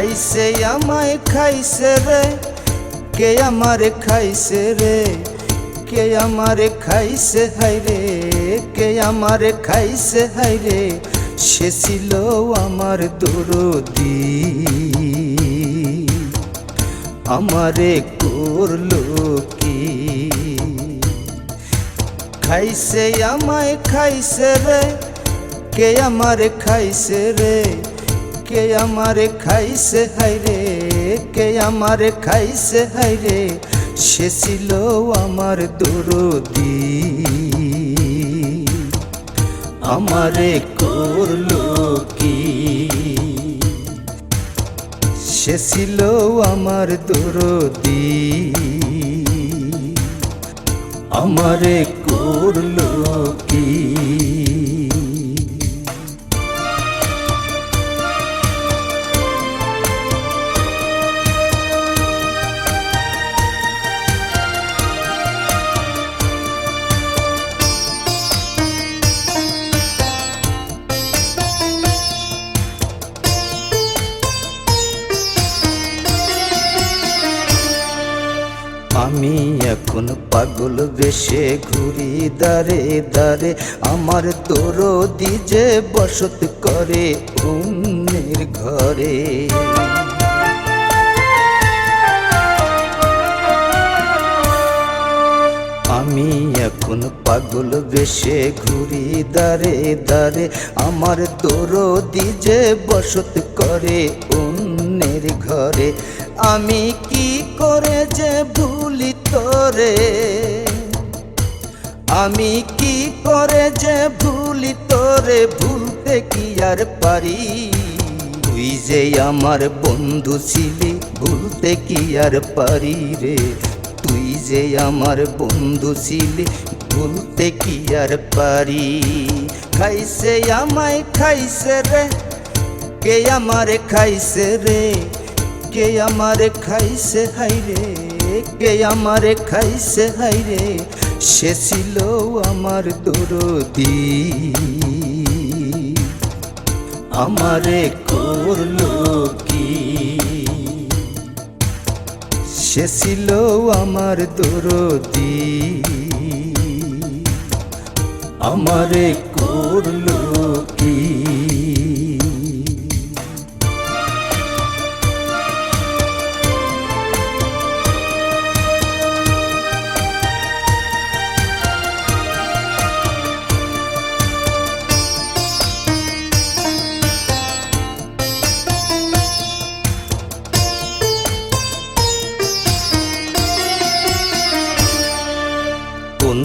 খাইছে, আমায় খাইছে রে। কে আমারে খাইছে রে? কে আমারে খাইছে হাই রে? কে আমারে খাইছে হাই রে? সে ছিল আমার দরদি। আমারে করল কি? খাইছে, আমায় খাইছে রে। কে আমারে খাইছে রে? কে আমারে খাইছে হাই রে? কে আমারে খাইছে হাই রে? সে ছিল আমার দরদি। আমারে করল কি? সে ছিল আমার দরদি। আমারে করল কি? এখন পাগল বেশে ঘুরি দারে দারে, আমার তোরো দিজে বসত করে অন্যের ঘরে। আমি এখন পাগল বেশে ঘুরি দারে দারে, আমার তোরো দিজে বসত করে অন্যের ঘরে। আমি কি করে যে ভুলি তোরে? আমি কি করে যে ভুলি তোরে? ভুলতে কি আর পারি? তুই যে আমার বন্ধু ছিলি, ভুলতে কি আর পারি রে? তুই যে আমার বন্ধু ছিলি, ভুলতে কি আর পারি? খাইছে আমায়, খাইছে রে কে আমারে খাইছে রে? কে আমারে খাইছে হাই রে? কে আমারে খাইছে হাই রে? সে ছিল আমার দরদি। আমারে করল কি? সে ছিল আমার দরদি। আমারে করল কি?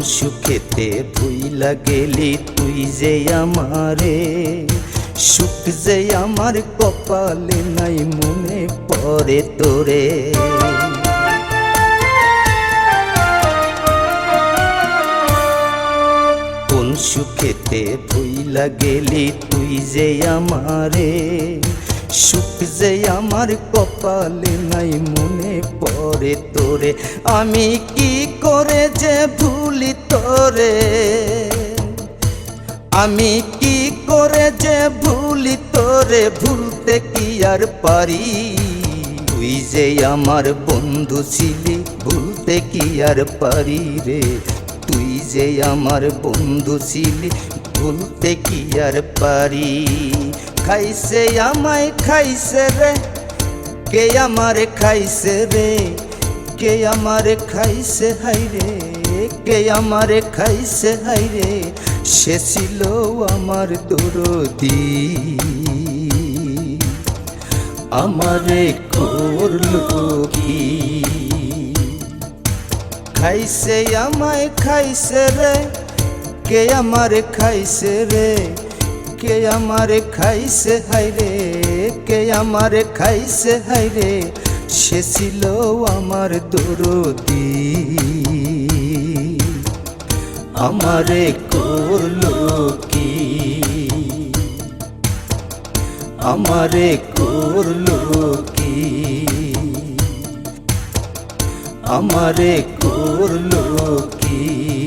সুখেতে ভুইলা গেলি তুই যে আমারে। সুখ যে আমার কপালে নাই, মনে পড়ে তোরে। কোন সুখেতে ভুইলা গেলি তুই যে আমারে। সুখ যে আমার কপালে নাই, মনে পড়ে তোরে। আমি কি যে ভুলি তোরে, আমি কি করে যে ভুলি তোরে ভুলতে কি আর পারি? তুই যে আমার বন্ধু ছিলি, ভুলতে কি আর পারি রে? তুই যে আমার বন্ধু ছিলি, ভুলতে কি আর পারি? খাইছে আমায়, খাইছে রে, কে আমারে খাইছে রে? কে আমারে খাইছে হাই রে কে আমারে খাইছে হাই রে সে ছিল আমার দরদি। আমারে করল কি? খাইছে আমায় খাইছে রে। কে আমারে খাইছে রে? কে আমারে খাইছে হাই রে কে আমারে খাইছে হাই রে সে ছিল আমার দরদি। আমারে করল কি? আমারে করল কি? আমারে করল কি?